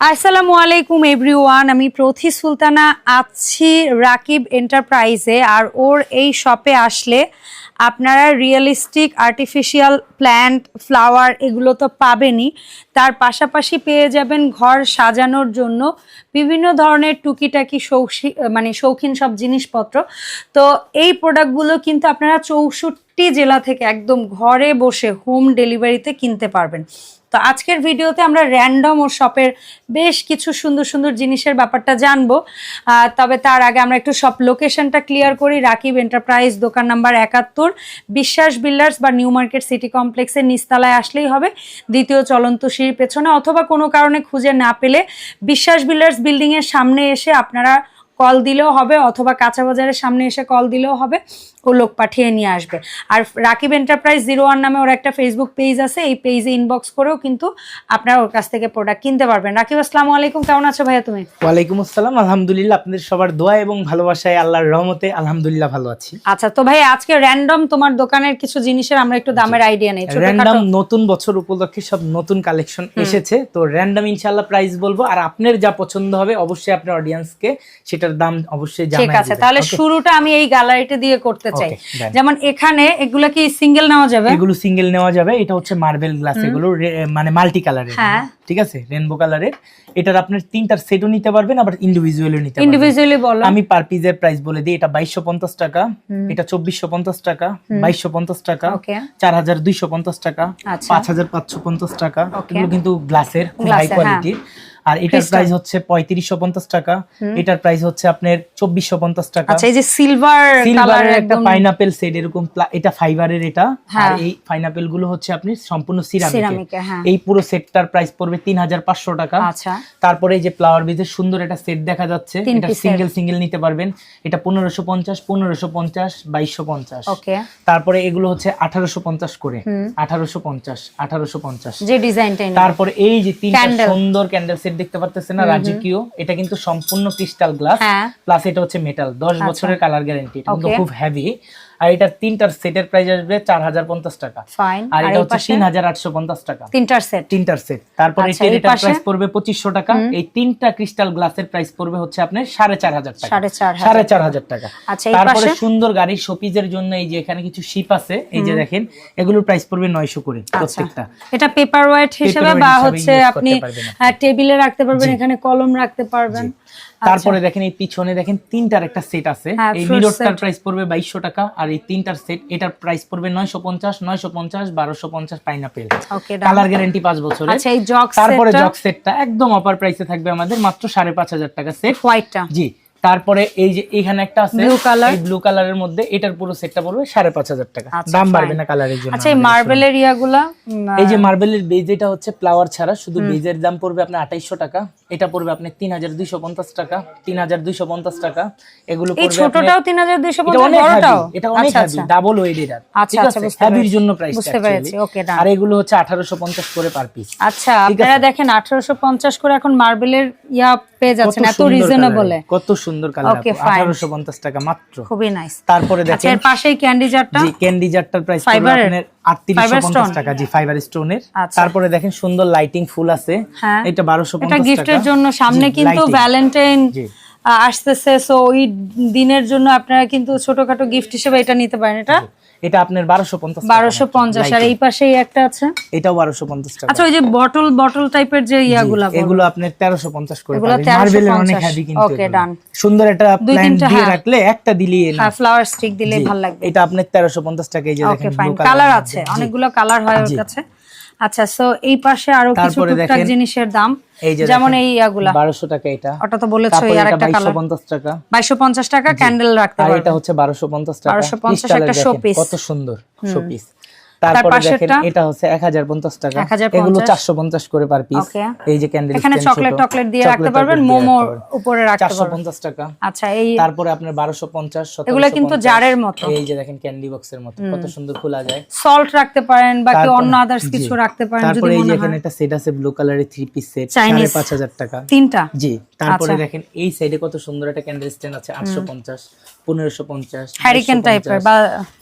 আসসালামু আলাইকুম এভরিওয়ান আমি প্রথি সুলতানা, আছি রাকিব এন্টারপ্রাইজে, আর ওর এই শপে আসলে আপনারা রিয়েলিস্টিক আর্টিফিশিয়াল প্ল্যান্ট ফ্লাওয়ার এগুলো তো পাবেনই। তার পাশাপাশি পেয়ে যাবেন ঘর সাজানোর জন্য বিভিন্ন ধরনের টুকিটাকি শৌখি মানে শৌখিন সব জিনিসপত্র। তো এই প্রোডাক্টগুলো কিন্তু আপনারা চৌষট্টি জেলা থেকে একদম ঘরে বসে হোম ডেলিভারিতে কিনতে পারবেন। তো আজকের ভিডিওতে আমরা র্যান্ডম ও শপের বেশ কিছু সুন্দর সুন্দর জিনিসের ব্যাপারটা জানব। তবে তার আগে আমরা একটু শপ লোকেশনটা ক্লিয়ার করি। রাকিব এন্টারপ্রাইজ দোকান নাম্বার একাত্তর, বিশ্বাস বিল্ডার্স বা নিউ মার্কেট সিটি কমপ্লেক্সের নিস্তালায় আসলেই হবে। দ্বিতীয় চলন্ত সিঁড়ির পেছনে অথবা কোনো কারণে খুঁজে না পেলে বিশ্বাস বিল্ডার্স বিল্ডিংয়ের সামনে এসে আপনারা কল দিলেও হবে অথবা কাঁচা বাজারের সামনে এসে কল দিলেও হবে। লোক পাঠিয়ে নিয়ে আসবে। আর রাকিব এন্টারপ্রাইজ জিরো ওয়ান নামে ওর একটা ফেসবুক পেজ আছে এই পেজে ইনবক্স করেও কিন্তু আপনারা ওর কাছ থেকে প্রোডাক্ট কিনতে পারবেন। রাকিব আসসালামু আলাইকুম কেমন আছো ভাইয়া তুমি? ওয়ালাইকুম আসসালাম আলহামদুলিল্লাহ আপনাদের সবার দোয়া এবং ভালোবাসায় আল্লাহর রহমতে আলহামদুলিল্লাহ ভালো আছি। আচ্ছা তো ভাই আজকে র্যান্ডম তোমার দোকানের কিছু জিনিসের আমরা একটু দামের আইডিয়া নেই। র্যান্ডম নতুন বছর উপলক্ষে সব নতুন কালেকশন এসেছে তো র্যান্ডম ইনশাআল্লাহ প্রাইস বলব। আর আপনার যা পছন্দ হবে অবশ্যই আপনার অডিয়েন্সকে সেটার দাম অবশ্যই ঠিক আছে তাহলে শুরুটা আমি এই গ্যালারিটা দিয়ে করতে চাই। যেমন এখানে এগুলা কি সিঙ্গেল নেওয়া যাবে? এগুলো সিঙ্গেল নেওয়া যাবে। এটা হচ্ছে মার্বেল গ্লাস এগুলো মানে মাল্টি কালারের হ্যাঁ। ঠিক আছে? রেনবো কালারের এটার আপনার তিনটার সেটও নিতে পারবেন আবার ইন্ডিভিজুয়ালও নিতে পারবেন। ইন্ডিভিজুয়ালি বলো। আমি পার পিসের প্রাইস বলে দিই এটা বাইশশো পঞ্চাশ টাকা। এটা চব্বিশশো পঞ্চাশ টাকা বাইশশো পঞ্চাশ টাকা। ওকে। চার হাজার দুইশো পঞ্চাশ টাকা আচ্ছা। পাঁচ হাজার পাঁচশো পঞ্চাশ টাকা. এগুলো কিন্তু গ্লাসের হাই। কোয়ালিটির আর এটার প্রাইস হচ্ছে পঁয়ত্রিশশো পঞ্চাশ টাকা। এটার প্রাইস হচ্ছে আপনার চব্বিশশো পঞ্চাশ টাকা। আচ্ছা এই যে সিলভার সিলভারের একটা পাইনাপেল সেট এরকম এটা ফাইবারের এটা। আর হ্যাঁ। এই পাইনাপেলগুলো হচ্ছে আপনি সম্পূর্ণ সিরামিক হ্যাঁ। এই পুরো সেটটার প্রাইস পড়বে তিন হাজার পাঁচশো টাকা। আচ্ছা। তারপরে এই যে ফ্লাওয়ার বেজের সুন্দর একটা সেট দেখা যাচ্ছে। এটা সিঙ্গেল সিঙ্গেল নিতে পারবেন। এটা পনেরোশো পঞ্চাশ পনেরোশো পঞ্চাশ বাইশশো পঞ্চাশ। তারপরে এগুলো হচ্ছে আঠারোশো পঞ্চাশ করে। আঠারোশো পঞ্চাশ আঠারোশো পঞ্চাশ। যে ডিজাইনটাই নেই তারপরে এই যে তিনটা। সুন্দর ক্যান্ডেল সেট দেখতে পারতেছে না রাজকীয় এটা কিন্তু সম্পূর্ণ ক্রিস্টাল গ্লাস হ্যাঁ। প্লাস এটা হচ্ছে মেটাল দশ বছরের কালার গ্যারান্টি এটা কিন্তু খুব হেভি আর এটার তিনটার সেটের প্রাইস আসবে চার হাজার পঞ্চাশ টাকা। আর এটা হচ্ছে তিন হাজার আটশো পঞ্চাশ টাকা। তিনটার সেট তিনটার সেট তারপরে আচ্ছা, এটার প্রাইস পড়বে পঁচিশশো টাকা। এই তিনটা ক্রিস্টাল গ্লাসের প্রাইস পড়বে হচ্ছে আপনার সাড়ে চার হাজার টাকা। সাড়ে চার হাজার। টাকা। আচ্ছা, তারপরে? সুন্দর গাড়ির শোপিজের জন্য এই যে এখানে কিছু শিপ আছে এই যে দেখেন এগুলোর প্রাইস পড়বে নয়শো করে আচ্ছা। প্রত্যেকটা। এটা পেপার ওয়েট হিসেবে বা হচ্ছে আপনি টেবিলে রাখতে পারবেন এখানে কলম রাখতে পারবেন। তারপরে দেখেন এই পিছনে দেখেন তিনটার একটা সেট আছে। হ্যাঁ, এই মিররটার প্রাইস পড়বে বাইশশো টাকা আর এই তিনটার সেট এটার প্রাইস পড়বে নয়শো পঞ্চাশ নয়শো পঞ্চাশ বারোশো পঞ্চাশ পাইনাপেল কালার গ্যারান্টি পাঁচ বছরের। আচ্ছা এই জগ তারপরে জক জগ সেটটা একদম অপার প্রাইসে থাকবে আমাদের মাত্র সাড়ে পাঁচ হাজার টাকা সেট হোয়াইটটা জি। তারপরে এই যে এখানে একটা আছে color। এই ব্লু কালারের মধ্যে এটার পুরো সেটটা পড়বে সাড়ে পাঁচ হাজার টাকা। আচ্ছা, দাম fine। বাড়বে না কালারের জন্য আচ্ছা এই মার্বেলের ইয়াগুলা? এই যে মার্বেলের বেজ এটা হচ্ছে ফ্লাওয়ার ছাড়া শুধু বেজের দাম পড়বে আপনার আঠাইশশো টাকা। এটা পড়বে আপনি তিন হাজার দুইশো পঞ্চাশ টাকা তিন হাজার দুইশো পঞ্চাশ টাকা। এগুলো এই ছোটটাও তিন হাজার দুইশো বড়টাও? এটা অনেক আচ্ছা হেভি আচ্ছা। ডাবল ওয়েট এটা আচ্ছা, আচ্ছা, হেভির পেরেছি। জন্য প্রাইস বুঝতে পেরেছি, okay, done। আর এগুলো হচ্ছে আঠারোশো পঞ্চাশ করে পার পিস আচ্ছা আপনারা দেখেন আঠারোশো পঞ্চাশ করে এখন মার্বেলের ইয়া পেয়ে যাচ্ছেন এত সুন্দর কত সুন্দর কালার Okay, fine. আঠারোশো পঞ্চাশ টাকা মাত্র। খুবই নাইস তারপরে আচ্ছা দেখেন এর পাশেই ক্যান্ডি জারটা জি ক্যান্ডি জারটার প্রাইস পড়বে আপনার আটত্রিশশো Fiber পঞ্চাশ stone? টাকা জি ফাইবার স্টোনের আচ্ছা। তারপরে দেখেন সুন্দর লাইটিং ফুল আছে। হ্যাঁ। এটা গিফটের জন্য সামনে কিন্তু ভ্যালেন্টাইন জি। আসতেছে। সো ওই দিনের জন্য আপনারা কিন্তু ছোটখাটো গিফট হিসেবে এটা নিতে পারেন। এটা এটা আপনার বারোশো পঞ্চাশ বারোশো পঞ্চাশ আর এই পাশেই একটা আছে? এটাও বারোশো পঞ্চাশ টাকা। আচ্ছা ওই যে বটল বটল টাইপের যে ইয়াগুলা। এগুলো আপনার তেরোশো পঞ্চাশ করে এগুলো মার্বেলের অনেক 1350 হেভি কিন্তু ওকে ডান সুন্দর একটা দুই প্ল্যান দিয়ে হ্যাঁ। রাখলে একটা দিলেই না হ্যাঁ ফ্লাওয়ার স্টিক দিলে ভালো লাগবে। এটা আপনার তেরোশো পঞ্চাশ টাকা এই যে দেখেন কালার আছে অনেকগুলো কালার হয় ওর কাছে। আচ্ছা সো এই পাশে আরও কিছু টুকটাক জিনিসের দাম যেমন এই ইয়াগুলা। 1200 টাকা এটা। ওটা তো বলেছ এই আর এটা একটা কালার পঞ্চাশ টাকা। বাইশশো পঞ্চাশ টাকা ক্যান্ডেল রাখতে আর এটা হচ্ছে বারোশো পঞ্চাশ টাকা। 1250 টাকা একটা শোপিস কত সুন্দর শোপিস তারপরে দেখেন এটা হচ্ছে এক হাজার পঞ্চাশ টাকা। এগুলো চারশো পঞ্চাশ করে পার পিস এই যে ক্যান্ডেল এখানে চকলেট টকলেট দিয়ে রাখতে পারবেন মোমো উপরে রাখতে পারবেন। পঞ্চাশ টাকা। আচ্ছা এই তারপরে আপনার বারোশো পঞ্চাশ এগুলা কিন্তু জারের মতো। এই যে দেখেন ক্যান্ডি বক্সের মতো। কত সুন্দর খোলা যায়। সল্ট রাখতে পারেন বা কি অন্য আদার্স কিছু রাখতে পারেন যদি এখানে একটা সেট আছে ব্লু কালারের থ্রি পিস সেট Chinese। সাড়ে পাঁচ হাজার টাকা। তিনটা? জি। তারপরে আচ্ছা। দেখেন এই সাইডে কত সুন্দর একটা ক্যান্ডেল স্ট্যান্ড আছে আটশো পঞ্চাশ। পনেরোশো পঞ্চাশ হ্যারিকেন টাইপের বা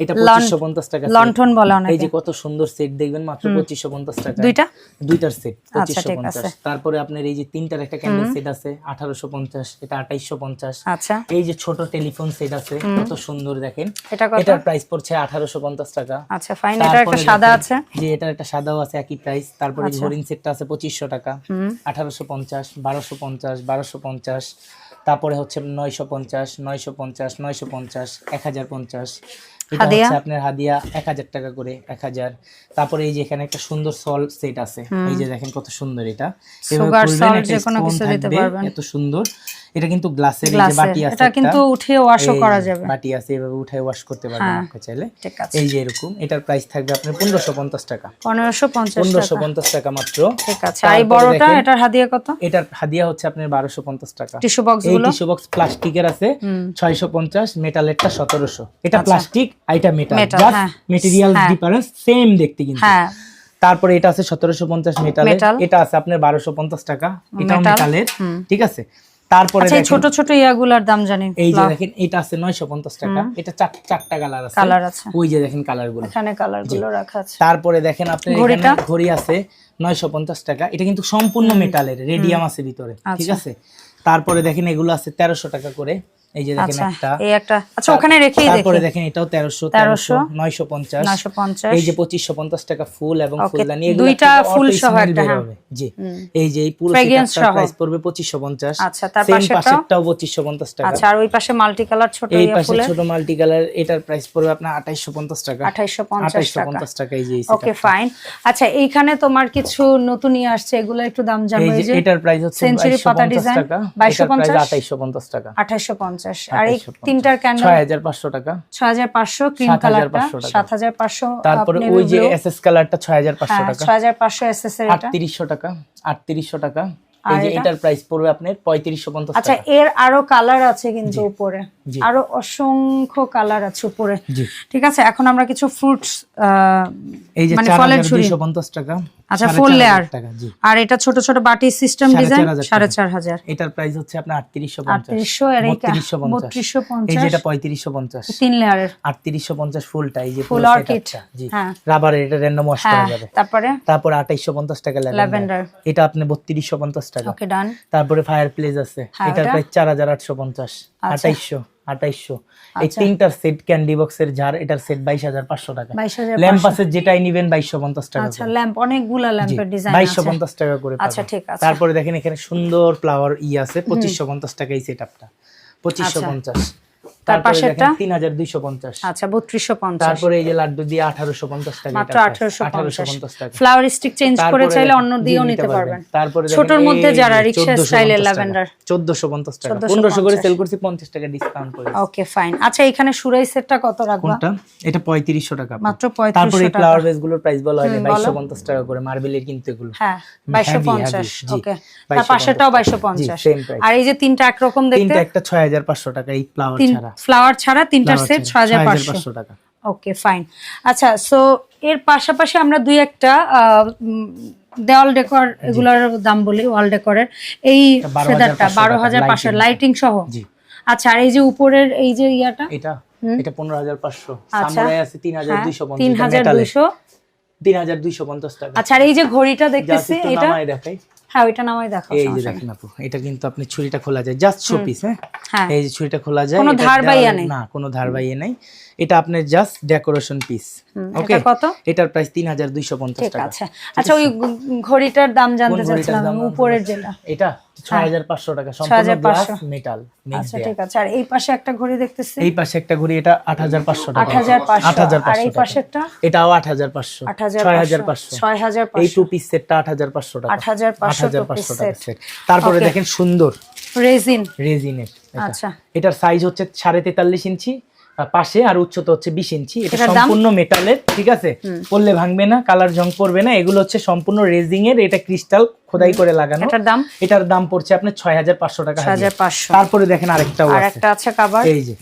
এটা পঁচিশশো পঞ্চাশ টাকা set। লণ্ঠন বলে এই যে কত সুন্দর সেট দেখবেন মাত্র পঁচিশশো পঞ্চাশ টাকা। দুইটা? দুইটার সেট আচ্ছা, পঁচিশশো পঞ্চাশ। তারপরে আপনার এই যে তিনটার একটা ক্যান্ডেল সেট আছে আঠারোশো পঞ্চাশ এটা আঠাইশশো পঞ্চাশ। আচ্ছা। এই যে ছোট টেলিফোন সেট আছে কত সুন্দর দেখেন। এটার প্রাইস পড়ছে আঠারোশো পঞ্চাশ টাকা। আচ্ছা ফাইন এটা একটা সাদা আছে। যে এটার একটা সাদাও আছে একই প্রাইস তারপরে হরিণ সেটটা আছে পঁচিশশো টাকা। আঠারোশো পঞ্চাশ বারোশো পঞ্চাশ বারোশো পঞ্চাশ। তারপরে হচ্ছে নয়শো পঞ্চাশ নয়শো পঞ্চাশ নয়শো পঞ্চাশ এক হাজার পঞ্চাশ। এটা হচ্ছে আপনার হাদিয়া এক হাজার টাকা করে এক হাজার। তারপরে এই যে এখানে একটা সুন্দর সল সেট আছে। এই যে দেখেন কত সুন্দর এটা। এত সুন্দর। এটা কিন্তু গ্লাসের এই যে বাটি আছে এটা কিন্তু উঠিয়ে ওয়াশও করা যাবে। বাটি আছে এভাবে উঠে ওয়াশ করতে পারবেন হ্যাঁ। আপনি চাইলে। ঠিক আছে। এই যে এরকম এটার প্রাইস থাকবে আপনার পনেরোশো পঞ্চাশ টাকা। পনেরোশো পঞ্চাশ পনেরোশো টাকা পঞ্চাশ টাকা মাত্র। ঠিক আছে। আর এই বড়টা এটার হাদিয়া কত? এটার হাদিয়া হচ্ছে আপনার বারোশো পঞ্চাশ টাকা। টিস্যু বক্স এই গুলো? টিস্যু বক্স প্লাস্টিকের আছে ছয়শো পঞ্চাশ মেটালেরটা সতেরোশো। এটা প্লাস্টিক আর এটা মেটাল জাস্ট। মেটেরিয়াল হ্যাঁ। ডিফারেন্স সেম দেখতে কিন্তু। হ্যাঁ। তারপরে এটা আছে সতেরোশো পঞ্চাশ মেটালের এটা আছে আপনার বারোশো পঞ্চাশ টাকা। এটাও Metal, মেটালের ঠিক আছে? তারপরে আচ্ছা ছোট ছোট ইয়াগুলার দাম জানেন এই যে দেখেন এটা আছে নয়শো পঞ্চাশ টাকা। এটা চার- চারটা কালার আছে। কালার আছে। ওই যে দেখেন কালারগুলো এখানে কালারগুলো রাখা আছে। তারপরে দেখেন আপনি এখানে ঘড়ি আছে নয়শো পঞ্চাশ টাকা। এটা কিন্তু সম্পূর্ণ মেটালের রেডিয়াম আছে ভিতরে ঠিক আচ্ছা। আছে? তারপরে দেখেন এগুলো আছে তেরোশো টাকা করে। এই যে দেখেন আচ্ছা একটা। এই একটা। আচ্ছা ওখানে রেখেই তারপরে দেখেন এটাও তেরোশো 1300, তেরোশো নয়শো পঞ্চাশ। নয়শো পঞ্চাশ। এই যে পঁচিশশো পঞ্চাশ টাকা ফুল এবং ফুলদানি এগুলো দুইটা ফুল সহ একটা, হ্যাঁ। জি। এই যে এই পুরো সহ। প্রাইস পড়বে পঁচিশশো পঞ্চাশ। আচ্ছা, তার? পাশেরটাও পঞ্চাশ টাকা। আচ্ছা আর ওই পাশে মাল্টি কালার ছোট এই পাশে ছোট মাল্টি কালার এটার প্রাইস পড়বে আপনার আঠাইশো পঞ্চাশ টাকা। আঠাইশো পঞ্চাশ আঠাইশো টাকা এই যে ওকে ফাইন আচ্ছা এইখানে তোমার কিছু নতুন ইয়ে আসছে এগুলো একটু দাম জানব এই যে এটার প্রাইস হচ্ছে 2250 টাকা। 2250 আঠাইশো পঞ্চাশ? টাকা। আঠাইশো পঞ্চাশ। আর এই তিনটার ক্যান্ডেল ছয় হাজার পাঁচশো টাকা ছয় হাজার পাঁচশো ক্রিম 7,500 কালারটা সাত হাজার পাঁচশো তারপরে ওই যে এস এস কালারটা ছয় হাজার পাঁচশো টাকা। ছয় হাজার পাঁচশো এস এস এর আটত্রিশশো টাকা আটত্রিশশো টাকা। এই যে এটা? এটার প্রাইস পড়বে আপনার পঁয়ত্রিশশো পঞ্চাশ আচ্ছা এর আরও কালার আছে কিন্তু উপরে। আরও অসংখ্য কালার আছে উপরে। ঠিক আছে এখন আমরা কিছু ফ্রুটস এই যে মানে চার ফলের হাজার ঝুড়ি। দুইশো পঞ্চাশ টাকা আচ্ছা ফুল লেয়ার টাকা আর এটা ছোট ছোট বাটি সিস্টেম ডিজাইন চার হাজার সাড়ে টাকা। চার হাজার। এটার প্রাইস হচ্ছে আপনার আটত্রিশশো পঞ্চাশ। আটত্রিশশো আর এই তিন লেয়ারের ফুলটা এই যে ফুল অর্কিড জি। হ্যাঁ। রাবারের এটা র্যান্ডম ওয়াশ করা হ্যাঁ যাবে। তারপরে? তারপর আঠাইশো পঞ্চাশ টাকা ল্যাভেন্ডার। এটা আপনি বত্রিশশো পঞ্চাশ টাকা। ওকে ডান তারপরে ফায়ার প্লেস আছে। এটার? প্রাইস চার হাজার আটশো পঞ্চাশ। আচ্ছা। আঠাইশশো আঠাইশশো এই তিনটার সেট ক্যান্ডি বক্সের ঝাড় এটার সেট বাইশ হাজার পাঁচশো টাকা। হাজার ল্যাম্পাসের যেটাই নিবেন বাইশশো পঞ্চাশ টাকা আচ্ছা ল্যাম্প অনেকগুলা ল্যাম্পের ডিজাইন বাইশশো পঞ্চাশ টাকা করে আচ্ছা ঠিক আছে। তারপরে দেখেন এখানে সুন্দর ফ্লাওয়ার ই আছে পঁচিশশো পঞ্চাশ টাকা এই সেট আপটা পঁচিশশো আচ্ছা। পঞ্চাশ। তার হাজার দুইশো পঞ্চাশ। আচ্ছা বত্রিশশো পঞ্চাশ। তারপরে এই যে লাড্ডু দিয়ে টাকা মাত্র টাকা। ফ্লাওয়ার স্টিক চেঞ্জ করে চাইলে অন্য দিয়েও নিতে পারবেন। তারপরে ছোটর মধ্যে যারা রিক্সা স্টাইলের ল্যাভেন্ডার চোদ্দশো পঞ্চাশ টাকা। 1450 করে সেল করছি পঞ্চাশ টাকা ডিসকাউন্ট করে ওকে ফাইন আচ্ছা এখানে সুরাই সেটটা কত রাখবা? কোনটা? এটা পঁয়ত্রিশশো টাকা। মাত্র তারপরে ফ্লাওয়ার বেসগুলোর প্রাইস বলা হয় হুম, বাইশশো বলো। পঞ্চাশ টাকা করে মার্বেলের কিন্তু এগুলো। হ্যাঁ বাইশশো Heavy, পঞ্চাশ। heavy, জি, ওকে। তার 2250 পঞ্চাশ আর এই যে তিনটা একরকম দেখতে? তিনটা একটা ছয় হাজার পাঁচশো টাকা এই ফ্লাওয়ার ছাড়া। ফ্লাওয়ার ছাড়া তিনটার সেট ছয় হাজার পাঁচশো। টাকা। ওকে ফাইন আচ্ছা সো এর পাশাপাশি আমরা দুই একটা দেওয়াল ডেকর এগুলোর দাম বলি ওয়াল ডেকরের এই ফেদারটা বারো হাজার পাঁচশো লাইটিং সহ। আচ্ছা আর এই যে উপরের এই যে ইয়াটা? এটা এটা পনেরো হাজার পাঁচশো। আচ্ছা। আছে তিন হাজার হ্যাঁ, দুইশো তিন হাজার দুইশো। তিন হাজার দুইশো পঞ্চাশ টাকা। আচ্ছা আর এই যে ঘড়িটা দেখতেছি এটা? দেখাই। হ্যাঁ ওইটা নামাই দেখো এই যে দেখেন আপু এটা কিন্তু আপনি ছুরিটা খোলা যায় জাস্ট শো পিস হ্যাঁ? এই যে ছুরিটা খোলা যায় কোনো ধার বাইয়া নেই? না কোনো ধার বাইয়া নেই। এটা আপনার জাস্ট ডেকোরেশন পিস ওকে এটা কত? এটার প্রাইস তিন হাজার দুইশো পঞ্চাশ ঠিক আছে। আচ্ছা ওই ঘড়িটার দাম জানতে চাচ্ছিলাম উপরের যেটা। এটা? ছয় হাজার পাঁচশো টাকা সম্পূর্ণ গ্লাস মেটাল আচ্ছা ঠিক আছে। আর এই পাশে একটা ঘড়ি দেখতেছি? এই পাশে একটা ঘড়ি এটা আট হাজার পাঁচশো টাকা। আট হাজার পাঁচশো। আট হাজার আর এই পাঁচশো এটাও আট হাজার পাঁচশো। আট হাজার ছয় হাজার পাঁচশো। ছয় হাজার এই পাঁচশো টু পিস সেটটা আট হাজার পাঁচশো টাকা। 8,500 8,500 two piece টাকা সেট তারপরে দেখেন সুন্দর। রেজিন রেজিনের আচ্ছা। এটার সাইজ হচ্ছে সাড়ে তেতাল্লিশ ইঞ্চি। আহ, পাশে আর উচ্চতা হচ্ছে বিশ ইঞ্চি। এটা সম্পূর্ণ মেটালের ঠিক আছে? পড়লে ভাঙবে না কালার জং পড়বে না এগুলো হচ্ছে সম্পূর্ণ রেজিং এর এটা ক্রিস্টাল খোদাই করে লাগানো। এটার দাম? এটার দাম পড়ছে আপনার ছয় হাজার পাঁচশো টাকা তারপরে দেখেন আরেকটাও আর একটা আছে কাবার এই যে।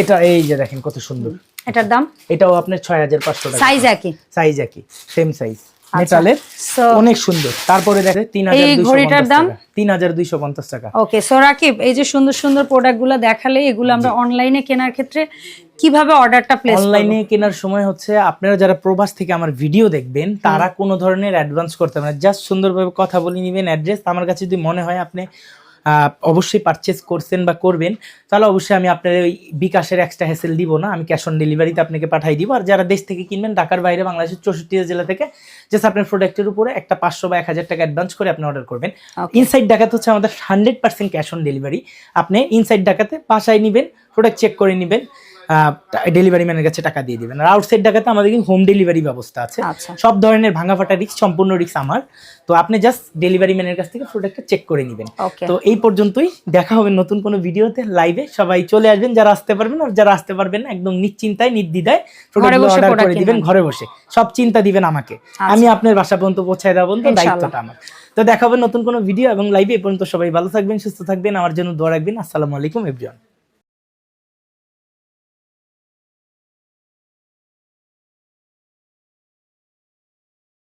এটা এই যে দেখেন কত সুন্দর। এটার দাম? এটাও আপনার ছয় হাজার পাঁচশো টাকা। সাইজ একই? সাইজ একই সেম সাইজ মেটালের। অনেক সুন্দর। তারপরে দেখে তিন হাজার এই ঘড়িটার দাম? তিন হাজার দুইশো পঞ্চাশ টাকা। ওকে সো রাকিব এই যে সুন্দর সুন্দর প্রোডাক্টগুলো দেখালে এগুলো আমরা অনলাইনে কেনার ক্ষেত্রে কীভাবে অর্ডারটা প্লেস অনলাইনে কেনার সময় হচ্ছে আপনারা যারা প্রবাস থেকে আমার ভিডিও দেখবেন তারা কোনো ধরনের অ্যাডভান্স করতে পারেন না। জাস্ট সুন্দরভাবে কথা বলে নেবেন অ্যাড্রেস আমার কাছে যদি মনে হয় আপনি অবশ্যই পারচেস করছেন বা করবেন তাহলে অবশ্যই আমি আপনার ওই বিকাশের এক্সট্রা হ্যাসেল দিব না। আমি ক্যাশ অন ডেলিভারিতে আপনাকে পাঠিয়ে দিব। আর যারা দেশ থেকে কিনবেন ঢাকার বাইরে বাংলাদেশের চৌষট্টি জেলা থেকে জাস্ট আপনার প্রোডাক্টের উপরে একটা পাঁচশো বা এক হাজার টাকা অ্যাডভান্স করে আপনি অর্ডার করবেন। ইনসাইড ঢাকাতে হচ্ছে আমাদের hundred percent cash on delivery আপনি ইনসাইড ডাকাতে বাসায় নেবেন প্রোডাক্ট চেক করে নেবেন। ডেলিভারি ম্যানের কাছে টাকা দিয়ে দিবেন। আর আউটসাইড ঢাকাতে আমাদের কিন্তু হোম ডেলিভারি ব্যবস্থা আছে। আচ্ছা। সব ধরনের ভাঙা ফাটা রিক্স সম্পূর্ণ রিক্স আমার। তো আপনি জাস্ট ডেলিভারি ম্যানের কাছ থেকে প্রোডাক্টটা চেক করে নেবেন। তো এই পর্যন্তই। দেখা হবে নতুন কোনো ভিডিওতে লাইভে সবাই চলে আসবেন যারা আসতে পারবেন আর যারা আসতে পারবেন না একদম নিশ্চিন্তায় নির্দ্বিধায় প্রোডাক্টগুলো অর্ডার করে দিবেন ঘরে বসে। সব চিন্তা দিবেন আমাকে। আমি আপনার বাসা পর্যন্ত পৌঁছায় পর্যন্ত ইনশাআল্লাহ। দায়িত্বটা আমার। তো দেখা হবে নতুন কোনো ভিডিও এবং লাইভে এ। পর্যন্ত সবাই ভালো থাকবেন সুস্থ থাকবেন। আমার জন্য দোয়া রাখবেন। আসসালামু আলাইকুম এভরিওয়ান